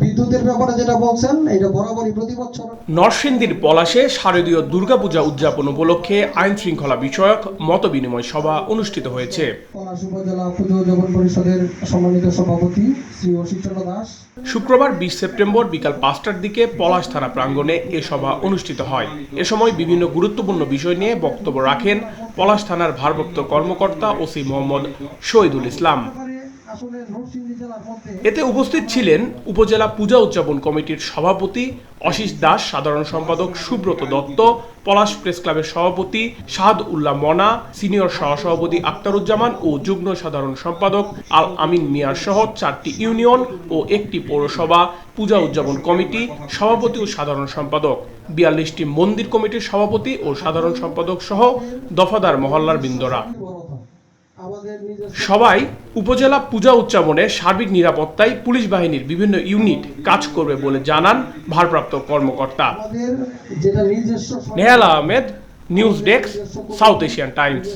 বিদ্যুতের ব্যাপারে যেটা বলছেন এটা বরাবরই প্রতি বছর নরসিংদীর পলাশে শারদীয় দুর্গাপূজা উদযাপন উপলক্ষে আইন শৃঙ্খলা বিষয়ক মতবিনিময় সভা অনুষ্ঠিত হয়েছে। পলাশ উপজেলা পুজো উদযাপন পরিষদের সম্মানিত সভাপতি শ্রী অশিচন্দ্র দাস। শুক্রবার বিশ সেপ্টেম্বর বিকাল পাঁচটার দিকে পলাশ থানা প্রাঙ্গণে এ সভা অনুষ্ঠিত হয়। এ সময় বিভিন্ন গুরুত্বপূর্ণ বিষয় নিয়ে বক্তব্য রাখেন পলাশ থানার ভারপ্রাপ্ত কর্মকর্তা ওসি মোহাম্মদ শহীদুল ইসলাম। এতে উপস্থিত ছিলেন উপজেলা পূজা উদযাপন কমিটির সভাপতি অশিস দাস, সাধারণ সম্পাদক সুব্রত দত্ত, পলাশ প্রেস ক্লাবের সভাপতি সাদ উল্লাহ মনা, সিনিয়র সহসভাপতি আক্তারুজ্জামান ও যুগ্ম সাধারণ সম্পাদক আল আমিন মিয়ার সহ চারটি ইউনিয়ন ও একটি পৌরসভা, পূজা উদযাপন কমিটি, সভাপতি ও সাধারণ সম্পাদক। বিয়াল্লিশটি মন্দির কমিটির সভাপতি ও সাধারণ সম্পাদক সহ দফাদার মহল্লার বৃন্দরা। সবাই উপজেলা পূজা উদযাপনে সার্বিক নিরাপত্তায় পুলিশ বাহিনীর বিভিন্ন ইউনিট কাজ করবে বলে জানান ভারপ্রাপ্ত কর্মকর্তা। Nehal Ahmed news desk South Asian Times.